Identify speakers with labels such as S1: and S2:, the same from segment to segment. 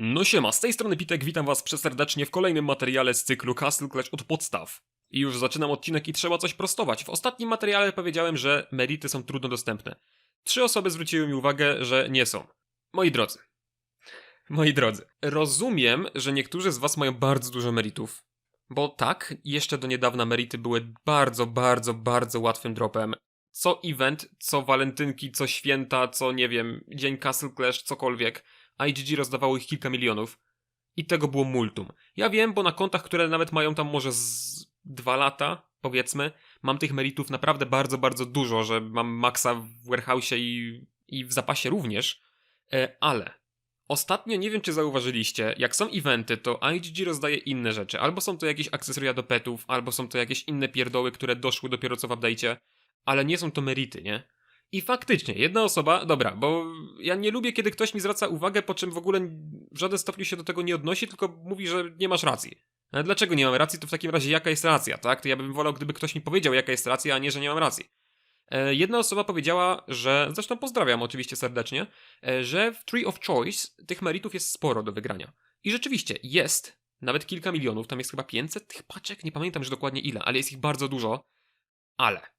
S1: No siema, z tej strony Pitek, witam was przeserdecznie w kolejnym materiale z cyklu Castle Clash od podstaw. I już zaczynam odcinek i trzeba coś prostować. W ostatnim materiale powiedziałem, że merity są trudno dostępne. Trzy osoby zwróciły mi uwagę, że nie są. Moi drodzy. Moi drodzy, rozumiem, że niektórzy z was mają bardzo dużo meritów. Bo tak, jeszcze do niedawna merity były bardzo, bardzo, bardzo łatwym dropem. Co event, co walentynki, co święta, co nie wiem, dzień Castle Clash, cokolwiek. IGG rozdawało ich kilka milionów. I tego było multum. Ja wiem, bo na kontach, które nawet mają tam może z dwa lata, powiedzmy, mam tych meritów naprawdę bardzo, bardzo dużo, że mam maksa w warehouse'ie i, i w zapasie również. E, ale ostatnio nie wiem, czy zauważyliście, jak są eventy, to IGG rozdaje inne rzeczy. Albo są to jakieś akcesoria do petów, albo są to jakieś inne pierdoły, które doszły dopiero co w update'cie, ale nie są to merity, nie? I faktycznie, jedna osoba, dobra, bo ja nie lubię, kiedy ktoś mi zwraca uwagę, po czym w ogóle w żaden stopniu się do tego nie odnosi, tylko mówi, że nie masz racji. Ale dlaczego nie mam racji, to w takim razie jaka jest racja, tak? To ja bym wolał, gdyby ktoś mi powiedział, jaka jest racja, a nie, że nie mam racji. E, Jedna osoba powiedziała, że, zresztą pozdrawiam oczywiście serdecznie, e, że w Tree of Choice tych meritów jest sporo do wygrania. I rzeczywiście jest, nawet kilka milionów, tam jest chyba 500 tych paczek, nie pamiętam już dokładnie ile, ale jest ich bardzo dużo. Ale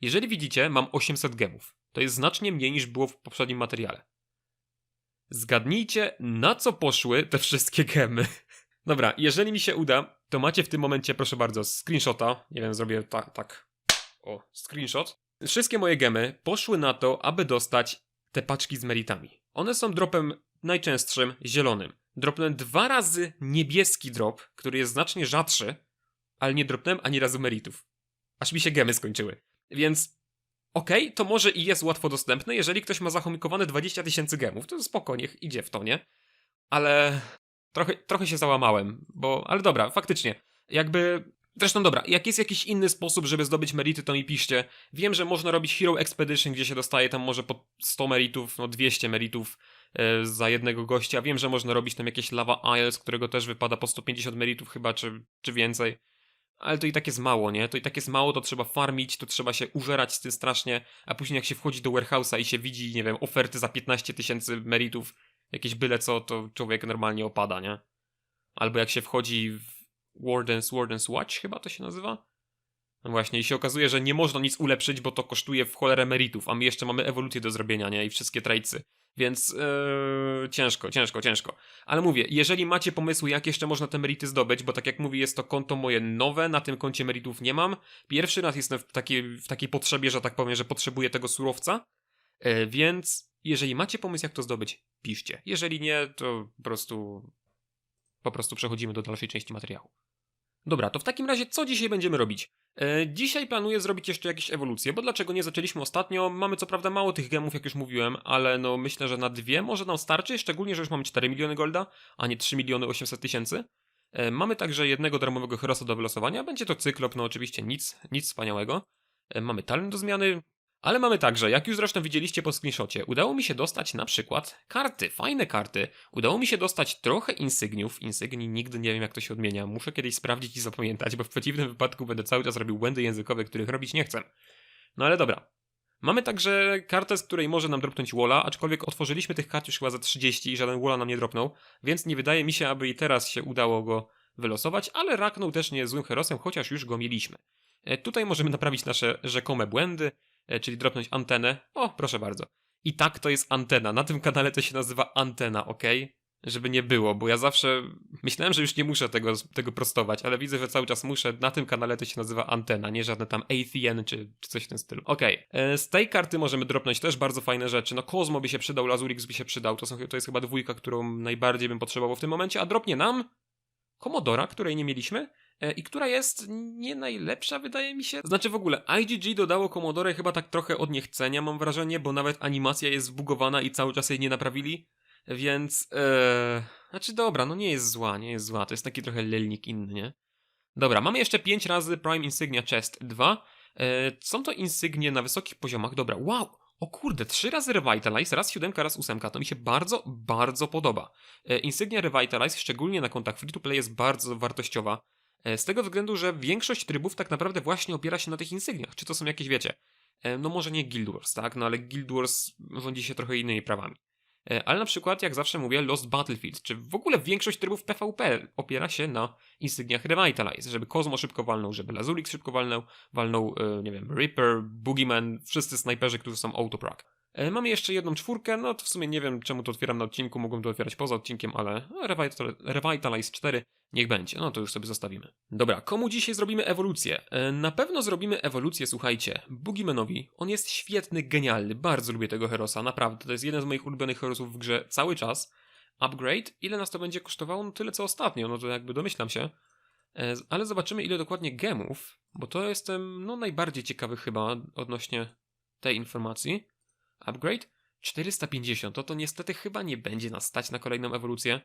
S1: jeżeli widzicie, mam 800 gemów. To jest znacznie mniej niż było w poprzednim materiale. Zgadnijcie, na co poszły te wszystkie gemy. Dobra, jeżeli mi się uda, to macie w tym momencie, proszę bardzo, screenshota. Nie wiem, zrobię tak, tak. O, screenshot. Wszystkie moje gemy poszły na to, aby dostać te paczki z meritami. One są dropem najczęstszym zielonym. Dropnąłem dwa razy niebieski drop, który jest znacznie rzadszy, ale nie dropnąłem ani razu meritów. Aż mi się gemy skończyły. Więc okej, to może i jest łatwo dostępne, jeżeli ktoś ma zachomikowane 20 tysięcy gemów, to spoko, niech idzie w to, nie? Ale trochę, trochę się załamałem, bo, ale dobra, faktycznie, jakby, zresztą dobra, jak jest jakiś inny sposób, żeby zdobyć merity, to mi piszcie. Wiem, że można robić Hero Expedition, gdzie się dostaje tam może po 100 meritów, no 200 meritów e, za jednego gościa. Wiem, że można robić tam jakieś Lava Isles, którego też wypada po 150 meritów chyba, czy, czy więcej. Ale to i tak jest mało, nie? To i tak jest mało, to trzeba farmić, to trzeba się użerać z tym strasznie, a później jak się wchodzi do warehouse'a i się widzi, nie wiem, oferty za 15 tysięcy meritów, jakieś byle co, to człowiek normalnie opada, nie? Albo jak się wchodzi w Warden's, Warden's Watch chyba to się nazywa? No właśnie, i się okazuje, że nie można nic ulepszyć, bo to kosztuje w cholerę meritów, a my jeszcze mamy ewolucję do zrobienia, nie? I wszystkie trajcy. Więc yy, ciężko, ciężko, ciężko. Ale mówię, jeżeli macie pomysły, jak jeszcze można te merity zdobyć, bo tak jak mówię, jest to konto moje nowe, na tym koncie meritów nie mam. Pierwszy raz jestem w takiej, w takiej potrzebie, że tak powiem, że potrzebuję tego surowca. E, więc jeżeli macie pomysł, jak to zdobyć, piszcie. Jeżeli nie, to po prostu po prostu przechodzimy do dalszej części materiału. Dobra, to w takim razie co dzisiaj będziemy robić? E, dzisiaj planuję zrobić jeszcze jakieś ewolucje, bo dlaczego nie zaczęliśmy ostatnio? Mamy co prawda mało tych gemów, jak już mówiłem, ale no myślę, że na dwie może nam starczy, szczególnie, że już mamy 4 miliony golda, a nie 3 miliony 800 tysięcy. E, mamy także jednego darmowego herosa do wylosowania, będzie to cyklop, no oczywiście nic, nic wspaniałego. E, mamy talent do zmiany, ale mamy także, jak już zresztą widzieliście po screenshocie, udało mi się dostać na przykład karty, fajne karty. Udało mi się dostać trochę insygniów. Insygnii nigdy nie wiem jak to się odmienia. Muszę kiedyś sprawdzić i zapamiętać, bo w przeciwnym wypadku będę cały czas robił błędy językowe, których robić nie chcę. No ale dobra. Mamy także kartę, z której może nam dropnąć Walla, aczkolwiek otworzyliśmy tych kart już chyba za 30 i żaden Walla nam nie dropnął, więc nie wydaje mi się, aby i teraz się udało go wylosować, ale Raknął też nie złym herosem, chociaż już go mieliśmy. E, Tutaj możemy naprawić nasze rzekome błędy, czyli dropnąć antenę. O, proszę bardzo. I tak to jest antena. Na tym kanale to się nazywa antena, ok? Żeby nie było, bo ja zawsze myślałem, że już nie muszę tego, tego prostować, ale widzę, że cały czas muszę. Na tym kanale to się nazywa antena, nie żadne tam ATN czy, czy coś w tym stylu. Okej, e, z tej karty możemy dropnąć też bardzo fajne rzeczy. No, Kozmo by się przydał, Lazurix by się przydał. To, są, to jest chyba dwójka, którą najbardziej bym potrzebował w tym momencie, a dropnie nam Komodora, której nie mieliśmy e, i która jest nie najlepsza, wydaje mi się. Znaczy w ogóle, IGG dodało Commodore chyba tak trochę od niechcenia, mam wrażenie, bo nawet animacja jest zbugowana i cały czas jej nie naprawili, więc... Ee... Znaczy dobra, no nie jest zła, nie jest zła, to jest taki trochę lelnik inny, nie? Dobra, mamy jeszcze 5 razy Prime Insignia Chest 2. E, są to insygnie na wysokich poziomach, dobra, wow! O kurde, trzy razy Revitalize, raz siódemka, raz ósemka. To mi się bardzo, bardzo podoba. E, Insygnia Revitalize, szczególnie na kontach free-to-play, jest bardzo wartościowa. E, Z tego względu, że większość trybów tak naprawdę właśnie opiera się na tych insygniach. Czy to są jakieś, wiecie, e, no może nie Guild Wars, tak? No ale Guild Wars rządzi się trochę innymi prawami. E, Ale na przykład, jak zawsze mówię, Lost Battlefield, czy w ogóle większość trybów PvP opiera się na insygniach Revitalize, żeby Kozmo szybko walnął, żeby Lazulix szybko walnął, walnął, nie wiem, Reaper, Boogeyman, wszyscy snajperzy, którzy są autoprack. E, Mamy jeszcze jedną czwórkę, no to w sumie nie wiem czemu to otwieram na odcinku, mogłem to otwierać poza odcinkiem, ale Revital, Revitalize 4 niech będzie, no to już sobie zostawimy. Dobra, komu dzisiaj zrobimy ewolucję? E, Na pewno zrobimy ewolucję, słuchajcie, Boogiemanowi. On jest świetny, genialny, bardzo lubię tego Herosa, naprawdę, to jest jeden z moich ulubionych Herosów w grze cały czas. Upgrade, ile nas to będzie kosztowało? No tyle co ostatnio, no to jakby domyślam się. E, Ale zobaczymy ile dokładnie gemów, bo to jestem no najbardziej ciekawy chyba odnośnie tej informacji. Upgrade 450, to to niestety chyba nie będzie nas stać na kolejną ewolucję.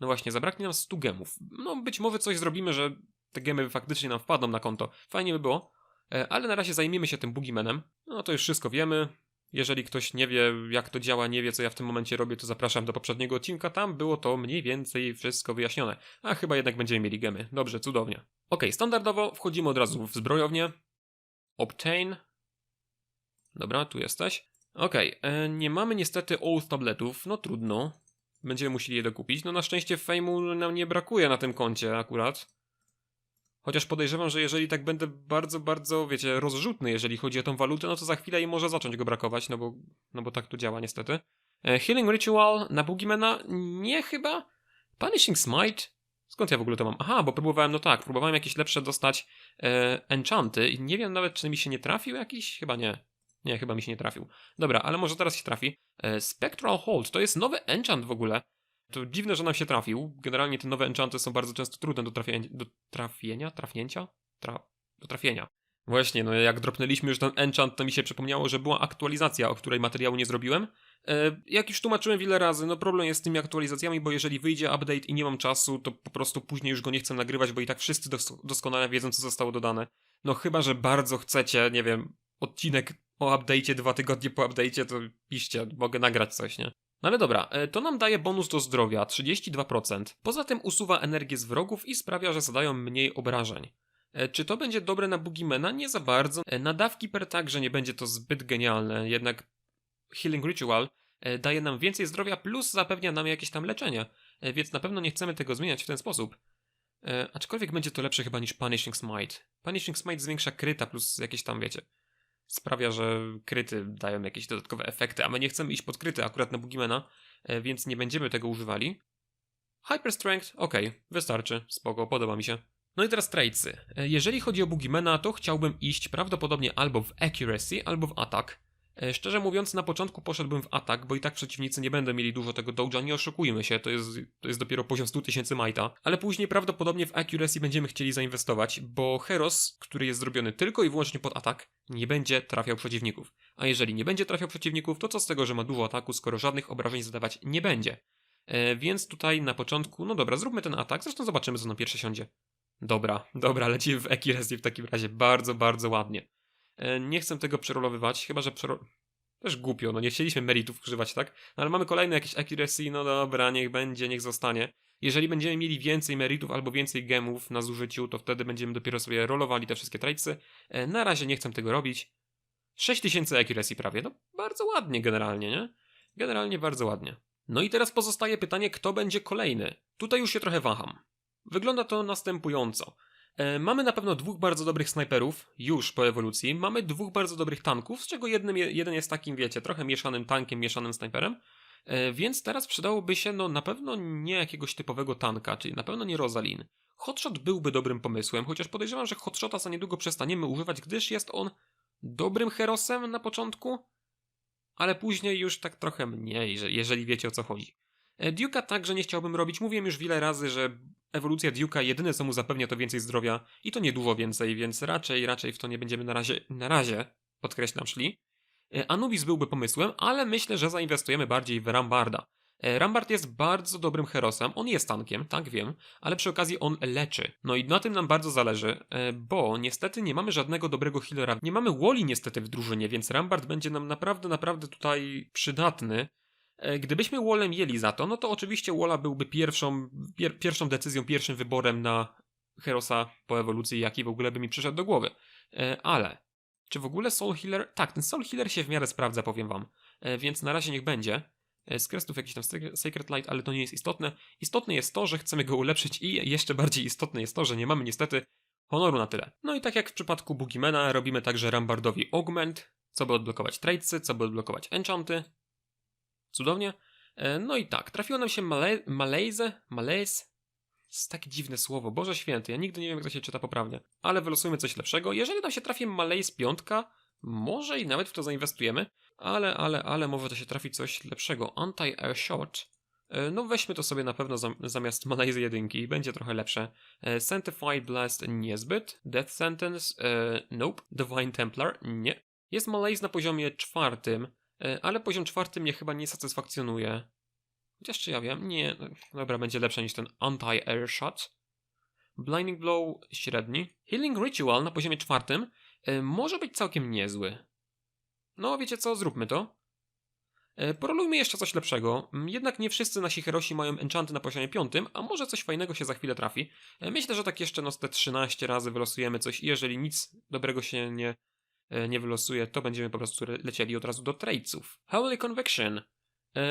S1: No właśnie, zabraknie nam 100 gemów. No być może coś zrobimy, że te gemy faktycznie nam wpadną na konto. Fajnie by było. E, Ale na razie zajmiemy się tym Boogeymanem. No to już wszystko wiemy. Jeżeli ktoś nie wie, jak to działa, nie wie, co ja w tym momencie robię, to zapraszam do poprzedniego odcinka. Tam było to mniej więcej wszystko wyjaśnione. A chyba jednak będziemy mieli gemy. Dobrze, cudownie. Ok, standardowo wchodzimy od razu w zbrojownię. Obtain. Dobra, tu jesteś. Okej, e, nie mamy niestety oath tabletów, no trudno. Będziemy musieli je dokupić. No na szczęście fejmu nam nie brakuje na tym koncie akurat. Chociaż podejrzewam, że jeżeli tak będę bardzo, bardzo, wiecie, rozrzutny, jeżeli chodzi o tą walutę, no to za chwilę i może zacząć go brakować, no bo, no bo tak to działa niestety. E, Healing Ritual na Boogiemana? Nie chyba. Punishing Smite? Skąd ja w ogóle to mam? Aha, bo próbowałem, no tak, próbowałem jakieś lepsze dostać e, enchanty i nie wiem nawet, czy mi się nie trafił jakiś? Chyba nie. Nie, chyba mi się nie trafił. Dobra, ale może teraz się trafi. E, Spectral Hold to jest nowy enchant w ogóle. To dziwne, że nam się trafił. Generalnie te nowe enchanty są bardzo często trudne do, trafienia, do trafienia, trafnięcia? Tra do trafienia. Właśnie, no jak dropnęliśmy już ten enchant, to mi się przypomniało, że była aktualizacja, o której materiału nie zrobiłem. E, jak już tłumaczyłem wiele razy, no problem jest z tymi aktualizacjami, bo jeżeli wyjdzie update i nie mam czasu, to po prostu później już go nie chcę nagrywać, bo i tak wszyscy dos doskonale wiedzą, co zostało dodane. No chyba, że bardzo chcecie, nie wiem, odcinek o update'cie dwa tygodnie po update'cie, to piszcie, mogę nagrać coś, nie? No ale dobra, e, to nam daje bonus do zdrowia 32%. Poza tym usuwa energię z wrogów i sprawia, że zadają mniej obrażeń. E, Czy to będzie dobre na Boogiemana? Nie za bardzo. E, Na dawki per także nie będzie to zbyt genialne, jednak Healing Ritual daje nam więcej zdrowia plus zapewnia nam jakieś tam leczenie, więc na pewno nie chcemy tego zmieniać w ten sposób. Aczkolwiek będzie to lepsze chyba niż Punishing Smite. Punishing Smite zwiększa kryta plus jakieś tam, wiecie, sprawia, że kryty dają jakieś dodatkowe efekty, a my nie chcemy iść pod kryty akurat na Boogieman'a, e, więc nie będziemy tego używali. Hyper Strength, okej, wystarczy, spoko, podoba mi się. No i teraz traitsy. E, Jeżeli chodzi o Boogiemana, to chciałbym iść prawdopodobnie albo w Accuracy, albo w Attack. E, Szczerze mówiąc, na początku poszedłbym w Attack, bo i tak przeciwnicy nie będą mieli dużo tego doja, nie oszukujmy się, to jest, to jest dopiero poziom 100 tysięcy majta. Ale później prawdopodobnie w Accuracy będziemy chcieli zainwestować, bo Heros, który jest zrobiony tylko i wyłącznie pod atak, nie będzie trafiał przeciwników. A jeżeli nie będzie trafiał przeciwników, to co z tego, że ma dużo ataku, skoro żadnych obrażeń zadawać nie będzie. E, więc tutaj na początku, no dobra, zróbmy ten atak, zresztą zobaczymy, co na pierwsze siądzie. Dobra, dobra, lecimy w Accuracy w takim razie, bardzo, bardzo ładnie. E, nie chcę tego przerolowywać, chyba że przero... Też głupio, no nie chcieliśmy meritów używać, tak? No ale mamy kolejne jakieś accuracy, no dobra, niech będzie, niech zostanie. Jeżeli będziemy mieli więcej meritów albo więcej gemów na zużyciu, to wtedy będziemy dopiero sobie rolowali te wszystkie traitsy. E, na razie nie chcę tego robić. 6000 accuracy prawie, no bardzo ładnie generalnie, nie? Generalnie bardzo ładnie. No i teraz pozostaje pytanie, kto będzie kolejny? Tutaj już się trochę waham. Wygląda to następująco. E, Mamy na pewno dwóch bardzo dobrych snajperów, już po ewolucji. Mamy dwóch bardzo dobrych tanków, z czego jednym, je- jeden jest takim, wiecie, trochę mieszanym tankiem, mieszanym snajperem. E, Więc teraz przydałoby się, no na pewno nie jakiegoś typowego tanka, czyli na pewno nie Rosalin. Hotshot byłby dobrym pomysłem, chociaż podejrzewam, że Hotshota za niedługo przestaniemy używać, gdyż jest on dobrym herosem na początku, ale później już tak trochę mniej, że- jeżeli wiecie o co chodzi. E, Duke'a także nie chciałbym robić. Mówiłem już wiele razy, że ewolucja Duke'a jedyne co mu zapewnia to więcej zdrowia i to nie dużo więcej, więc raczej, raczej w to nie będziemy na razie, na razie, podkreślam, szli. E, Anubis byłby pomysłem, ale myślę, że zainwestujemy bardziej w Rambarda. E, Rambard jest bardzo dobrym herosem, on jest tankiem, tak wiem, ale przy okazji on leczy. No i na tym nam bardzo zależy, e, bo niestety nie mamy żadnego dobrego healera. Nie mamy Woli niestety w drużynie, więc Rambard będzie nam naprawdę, naprawdę tutaj przydatny. E, Gdybyśmy Wallem jeli za to, no to oczywiście Walla byłby pierwszą, pier, pierwszą decyzją, pierwszym wyborem na Herosa po ewolucji, jaki w ogóle by mi przyszedł do głowy. E, Ale, czy w ogóle Soul Healer? Tak, ten Soul Healer się w miarę sprawdza, powiem wam. E, Więc na razie niech będzie. z krestów jakiś tam Sacred Light, ale to nie jest istotne. Istotne jest to, że chcemy go ulepszyć i jeszcze bardziej istotne jest to, że nie mamy niestety honoru na tyle. No i tak jak w przypadku Boogiemana, robimy także Rambardowi Augment, co by odblokować tradesy, co by odblokować enchanty. Cudownie. E, No i tak, trafiło nam się Male Malaise, jest takie dziwne słowo, Boże Święty, ja nigdy nie wiem jak to się czyta poprawnie. Ale wylosujmy coś lepszego. Jeżeli nam się trafi Malaise piątka, może i nawet w to zainwestujemy, ale, ale, ale może to się trafi coś lepszego. Anti-air shot. E, No weźmy to sobie na pewno zam zamiast Malaise jedynki, będzie trochę lepsze. E, Sanctified Blast niezbyt. Death Sentence nope. Divine Templar nie. Jest Malaise na poziomie czwartym, ale poziom czwarty mnie chyba nie satysfakcjonuje. Chociaż czy ja wiem? Nie. no, Dobra, będzie lepsze niż ten Anti-Air Shot. Blinding Blow średni. Healing Ritual na poziomie czwartym e, może być całkiem niezły. No, wiecie co? Zróbmy to. E, Porolujmy jeszcze coś lepszego. Mm, Jednak nie wszyscy nasi herosi mają enchanty na poziomie piątym, a może coś fajnego się za chwilę trafi. E, Myślę, że tak jeszcze no te 13 razy wylosujemy coś i jeżeli nic dobrego się nie, e, nie wylosuje, to będziemy po prostu le- lecieli od razu do tradesów. Holy Conviction. E,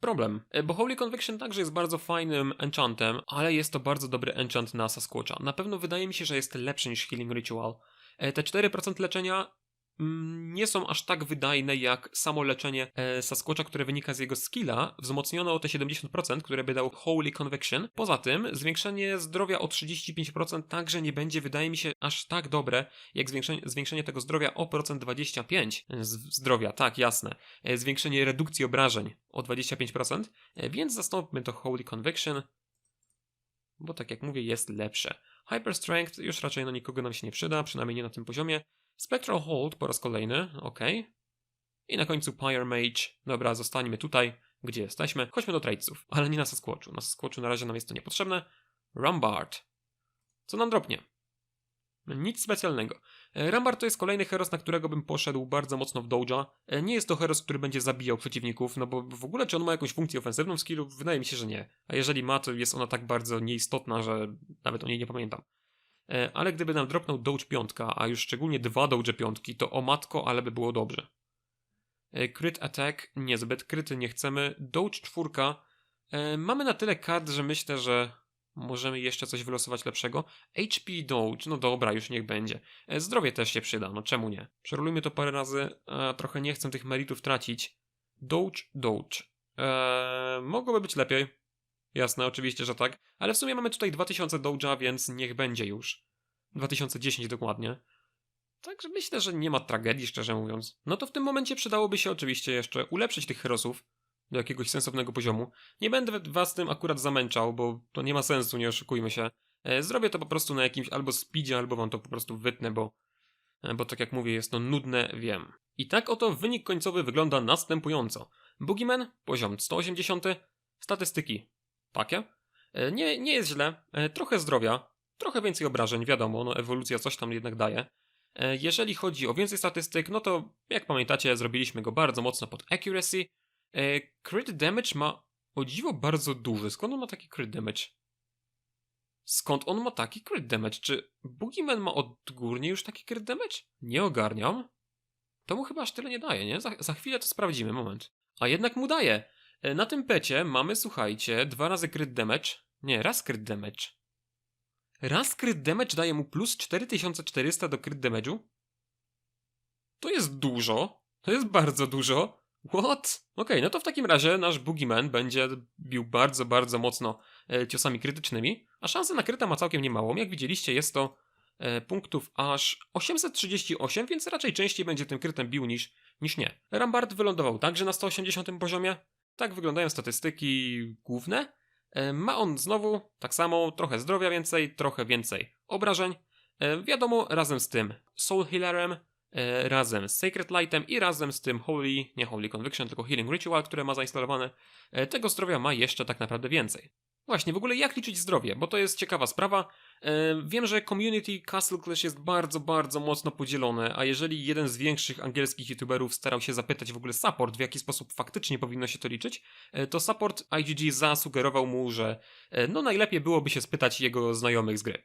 S1: problem, e, bo Holy Conviction także jest bardzo fajnym enchantem, ale jest to bardzo dobry enchant na Sasquatcha. Na pewno wydaje mi się, że jest lepszy niż Healing Ritual. E, te 4% leczenia nie są aż tak wydajne jak samo leczenie e, Sasquatcha, które wynika z jego skilla, wzmocnione o te 70%, które by dał Holy Conviction. Poza tym, zwiększenie zdrowia o 35% także nie będzie, wydaje mi się, aż tak dobre, jak zwiększenie, zwiększenie tego zdrowia o procent 25. Z, zdrowia, tak, jasne. E, zwiększenie redukcji obrażeń o 25%, e, więc zastąpmy to Holy Conviction, bo tak jak mówię, jest lepsze. Hyper Strength już raczej na nikogo nam się nie przyda, przynajmniej nie na tym poziomie. Spectral Hold po raz kolejny, ok. I na końcu Pyre Mage. Dobra, zostańmy tutaj, gdzie jesteśmy. Chodźmy do tradesów, ale nie na Sasquatchu. Na Sasquatchu na razie nam jest to niepotrzebne. Rambard. Co nam dropnie? Nic specjalnego. E, Rambard to jest kolejny heros, na którego bym poszedł bardzo mocno w doja. E, Nie jest to heros, który będzie zabijał przeciwników, no bo w ogóle czy on ma jakąś funkcję ofensywną w skillu? Wydaje mi się, że nie. A jeżeli ma, to jest ona tak bardzo nieistotna, że nawet o niej nie pamiętam. E, Ale gdyby nam dropnął Doge piątka, a już szczególnie dwa Doge piątki, to o matko, ale by było dobrze. E, Crit Attack niezbyt, kryty nie chcemy. Doge czwórka. E, Mamy na tyle kart, że myślę, że możemy jeszcze coś wylosować lepszego. HP Doge, no dobra, już niech będzie. E, Zdrowie też się przyda, no czemu nie? Przerolujmy to parę razy, trochę nie chcę tych meritów tracić. Doge, Doge. Eee, mogłoby być lepiej. Jasne, oczywiście, że tak. Ale w sumie mamy tutaj 2000 Doge'a, więc niech będzie już. 2010 dokładnie. Także myślę, że nie ma tragedii, szczerze mówiąc. No to w tym momencie przydałoby się oczywiście jeszcze ulepszyć tych herosów do jakiegoś sensownego poziomu. Nie będę was tym akurat zamęczał, bo to nie ma sensu, nie oszukujmy się. E, Zrobię to po prostu na jakimś albo speedzie, albo wam to po prostu wytnę, bo, e, bo tak jak mówię, jest to nudne, wiem. I tak oto wynik końcowy wygląda następująco. Boogeyman, poziom 180, statystyki takie. E, Nie, nie jest źle, E, trochę zdrowia, trochę więcej obrażeń, wiadomo, no ewolucja coś tam jednak daje. E, Jeżeli chodzi o więcej statystyk, no to jak pamiętacie, zrobiliśmy go bardzo mocno pod accuracy. Crit damage ma o dziwo bardzo duży. Skąd on ma taki crit damage? Skąd on ma taki crit damage? Czy Boogeyman ma odgórnie już taki crit damage? Nie ogarniam. To mu chyba aż tyle nie daje, nie? Za, za chwilę to sprawdzimy, moment. A jednak mu daje. E, Na tym pecie mamy, słuchajcie, dwa razy crit damage. Nie, raz crit damage. Raz crit damage daje mu plus 4400 do crit damage'u? To jest dużo. To jest bardzo dużo. What? Okej, no to w takim razie nasz Boogeyman będzie bił bardzo, bardzo mocno e, ciosami krytycznymi, a szanse na kryta ma całkiem niemałą. Jak widzieliście, jest to e, punktów aż 838, więc raczej częściej będzie tym krytem bił niż, niż nie. Rambard wylądował także na 180 poziomie. Tak wyglądają statystyki główne. E, Ma on znowu tak samo, trochę zdrowia więcej, trochę więcej obrażeń. E, Wiadomo, razem z tym Soul Healerem, e, razem z Sacred Lightem i razem z tym Holy, nie Holy Conviction, tylko Healing Ritual, które ma zainstalowane, tego zdrowia ma jeszcze tak naprawdę więcej. Właśnie, w ogóle jak liczyć zdrowie, bo to jest ciekawa sprawa. E, Wiem, że community Castle Clash jest bardzo, bardzo mocno podzielone, a jeżeli jeden z większych angielskich youtuberów starał się zapytać w ogóle support, w jaki sposób faktycznie powinno się to liczyć, e, to support IGG zasugerował mu, że e, no najlepiej byłoby się spytać jego znajomych z gry.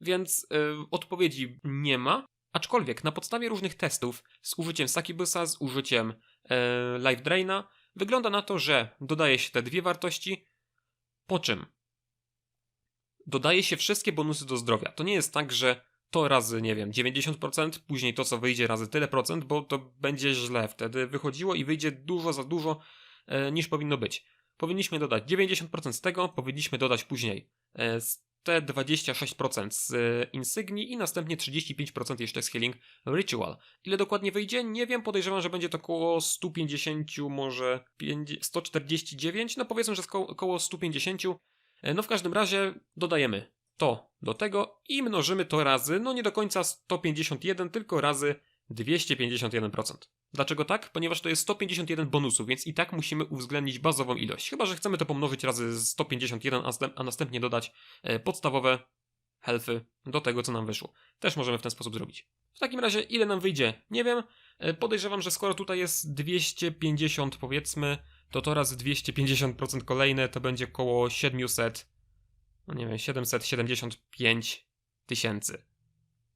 S1: Więc odpowiedzi nie ma, aczkolwiek na podstawie różnych testów z użyciem Sakibusa, z użyciem e, Live Draina, Wygląda na to, że dodaje się te dwie wartości, po czym dodaje się wszystkie bonusy do zdrowia. To nie jest tak, że to razy, nie wiem, 90%, później to, co wyjdzie, razy tyle procent, bo to będzie źle wtedy wychodziło i wyjdzie dużo za dużo e, niż powinno być. Powinniśmy dodać 90% z tego, powinniśmy dodać później e, te 26% z e, Insygnii i następnie 35% jeszcze z Healing Ritual. Ile dokładnie wyjdzie? Nie wiem, podejrzewam, że będzie to około 150, może 50, 149, no powiedzmy, że około 150. E, No w każdym razie dodajemy to do tego i mnożymy to razy, no nie do końca 151, tylko razy 251%. Dlaczego tak? Ponieważ to jest 151 bonusów, więc i tak musimy uwzględnić bazową ilość. Chyba, że chcemy to pomnożyć razy 151, a następ- a następnie dodać e, podstawowe healthy do tego, co nam wyszło. Też możemy w ten sposób zrobić. W takim razie, ile nam wyjdzie? Nie wiem. E, Podejrzewam, że skoro tutaj jest 250 powiedzmy, to to razy 250% kolejne to będzie około 700, no nie wiem, 775 tysięcy.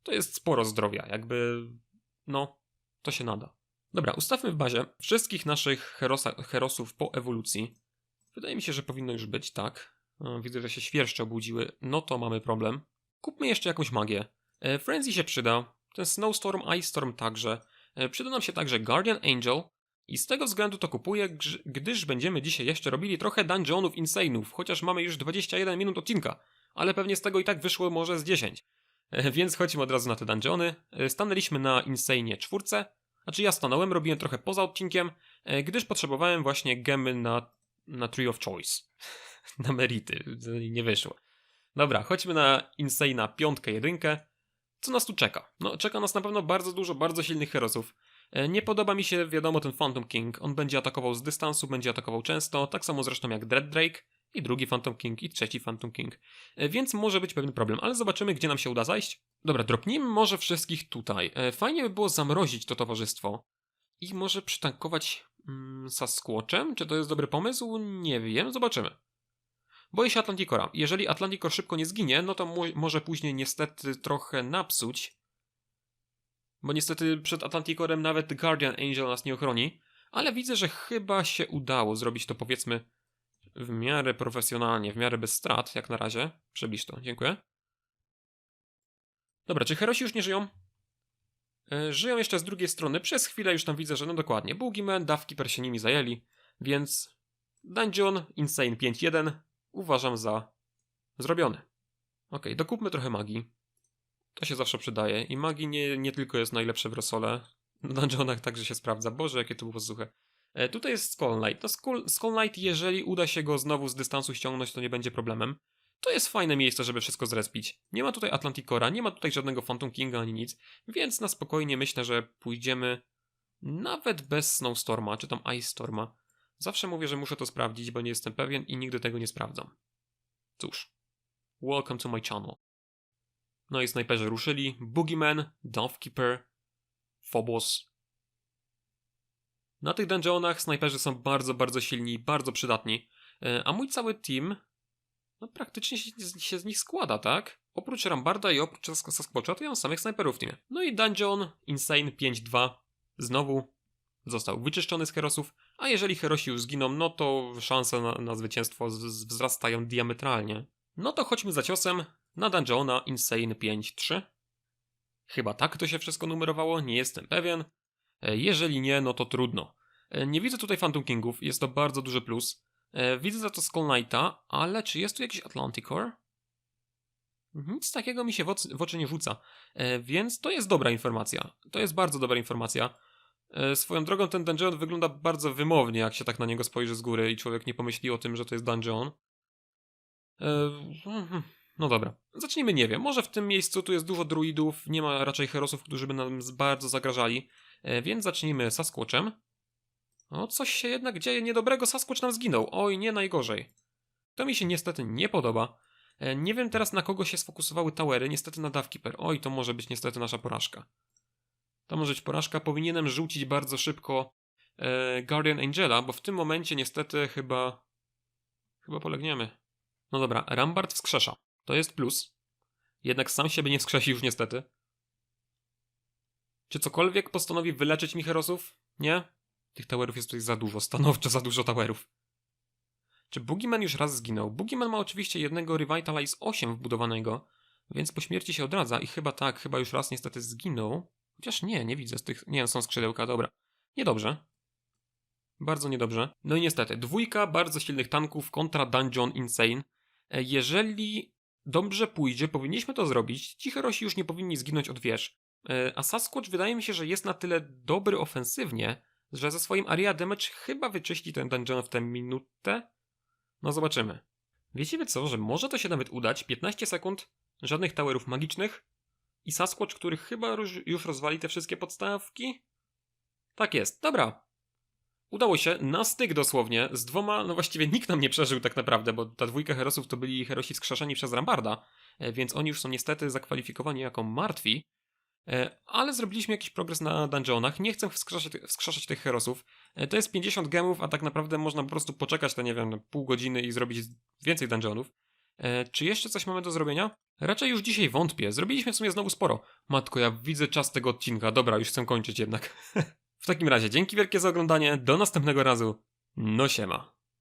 S1: To jest sporo zdrowia, jakby, no, to się nada. Dobra, ustawmy w bazie wszystkich naszych herosa, herosów po ewolucji. Wydaje mi się, że powinno już być, tak. Widzę, że się świerszcze obudziły, no to mamy problem. Kupmy jeszcze jakąś magię. E, Frenzy się przyda, ten Snowstorm, Ice Storm także. E, Przyda nam się także Guardian Angel, i z tego względu to kupuję, gdyż będziemy dzisiaj jeszcze robili trochę dungeonów insane'ów, chociaż mamy już 21 minut odcinka, ale pewnie z tego i tak wyszło może z 10. E, Więc chodźmy od razu na te dungeony. E, Stanęliśmy na Insane czwórce, znaczy ja stanąłem, robiłem trochę poza odcinkiem, e, gdyż potrzebowałem właśnie gemy na, na Tree of Choice. na merity, nie wyszło. Dobra, chodźmy na Insane'a piątkę, jedynkę. Co nas tu czeka? No, czeka nas na pewno bardzo dużo bardzo silnych herosów. E, Nie podoba mi się, wiadomo, ten Phantom King. On będzie atakował z dystansu, będzie atakował często, tak samo zresztą jak Dread Drake, i drugi Phantom King, i trzeci Phantom King. E, Więc może być pewien problem, ale zobaczymy, gdzie nam się uda zajść. Dobra, dropnijmy może wszystkich tutaj. E, Fajnie by było zamrozić to towarzystwo i może przytankować mm, Sasquatchem. Czy to jest dobry pomysł? Nie wiem, zobaczymy. Boję się Atlanticora. Jeżeli Atlanticor szybko nie zginie, no to może później niestety trochę napsuć, bo niestety przed Atlanticorem nawet Guardian Angel nas nie ochroni, ale widzę, że chyba się udało zrobić to powiedzmy w miarę profesjonalnie, w miarę bez strat, jak na razie. Przebliż to, dziękuję. Dobra, czy Herosi już nie żyją? E, Żyją jeszcze z drugiej strony. Przez chwilę już tam widzę, że no dokładnie. Boogeyman, Dawkeeper się nimi zajęli, więc Dungeon Insane 5.1 uważam za zrobiony. Okej, dokupmy trochę magii. To się zawsze przydaje. I magii nie, nie tylko jest najlepsze w rosole. Na dungeonach także się sprawdza. Boże, jakie to było suche. E, tutaj jest Skull Knight. No Skull, Skull Knight, jeżeli uda się go znowu z dystansu ściągnąć, to nie będzie problemem. To jest fajne miejsce, żeby wszystko zrespić. Nie ma tutaj Atlanticora, nie ma tutaj żadnego Phantom Kinga ani nic, więc na spokojnie myślę, że pójdziemy nawet bez Snowstorma, czy tam Ice Storma. Zawsze mówię, że muszę to sprawdzić, bo nie jestem pewien i nigdy tego nie sprawdzam. Cóż. Welcome to my channel. No i snajperzy ruszyli. Boogeyman, Dovkeeper, Phobos. Na tych dungeonach snajperzy są bardzo, bardzo silni, bardzo przydatni. E, A mój cały team no praktycznie się, się z nich składa, tak? Oprócz Rambarda i oprócz Sasquatcha to ja mam samych snajperów w teamie. No i Dungeon Insane 5-2 znowu został wyczyszczony z herosów, a jeżeli herosi już zginą, no to szanse na, na zwycięstwo z, z, wzrastają diametralnie. No to chodźmy za ciosem na Dungeona Insane 5-3. Chyba tak to się wszystko numerowało, nie jestem pewien. E, Jeżeli nie, no to trudno. E, Nie widzę tutaj Phantom Kingów, jest to bardzo duży plus. E, Widzę za to Skull Knighta, ale czy jest tu jakiś Atlanticor? Nic takiego mi się w oczy, nie rzuca, więc to jest dobra informacja. To jest bardzo dobra informacja. Swoją drogą ten dungeon wygląda bardzo wymownie, jak się tak na niego spojrzy z góry i człowiek nie pomyśli o tym, że to jest dungeon. No dobra, zacznijmy, nie wiem, może w tym miejscu tu jest dużo druidów, nie ma raczej herosów, którzy by nam bardzo zagrażali, e, więc zacznijmy Sasquatchem. O, coś się jednak dzieje niedobrego, Sasquatch nam zginął, oj, nie najgorzej. To mi się niestety nie podoba. E, Nie wiem teraz na kogo się sfokusowały towery, niestety na Dawkeeper. Oj, to może być niestety nasza porażka. To może być porażka, powinienem rzucić bardzo szybko e, Guardian Angela, bo w tym momencie niestety chyba... Chyba polegniemy. No dobra, Rambart wskrzesza. To jest plus. Jednak sam siebie nie wskrzesi już niestety. Czy cokolwiek postanowi wyleczyć mi herosów? Nie? Tych towerów jest tutaj za dużo, stanowczo za dużo towerów. Czy Boogeyman już raz zginął? Boogeyman ma oczywiście jednego Revitalize 8 wbudowanego, więc po śmierci się odradza i chyba tak, chyba już raz niestety zginął. Chociaż nie, nie widzę z tych... Nie, są skrzydełka, dobra. Niedobrze. Bardzo niedobrze. No i niestety, dwójka bardzo silnych tanków kontra Dungeon Insane. E, Jeżeli dobrze pójdzie, powinniśmy to zrobić. Ci herosi już nie powinni zginąć od wież. E, A Sasquatch wydaje mi się, że jest na tyle dobry ofensywnie, że ze swoim area damage chyba wyczyści ten dungeon w tę minutę. No zobaczymy. Wiecie wy co, że może to się nawet udać? 15 sekund, żadnych towerów magicznych i Sasquatch, który chyba już rozwali te wszystkie podstawki? Tak jest, dobra. Udało się, na styk dosłownie, z dwoma, no właściwie nikt nam nie przeżył tak naprawdę, bo ta dwójka herosów to byli herosi skrzeszeni przez Rambarda, e, więc oni już są niestety zakwalifikowani jako martwi, E, ale zrobiliśmy jakiś progres na dungeonach. Nie chcę wskrzeszać, wskrzeszać tych herosów. E, To jest 50 gemów, a tak naprawdę można po prostu poczekać te, nie wiem, pół godziny i zrobić więcej dungeonów. Czy jeszcze coś mamy do zrobienia? Raczej już dzisiaj wątpię. Zrobiliśmy w sumie znowu sporo. Matko, ja widzę czas tego odcinka. Dobra, już chcę kończyć jednak. w takim razie, dzięki wielkie za oglądanie. Do następnego razu. No siema.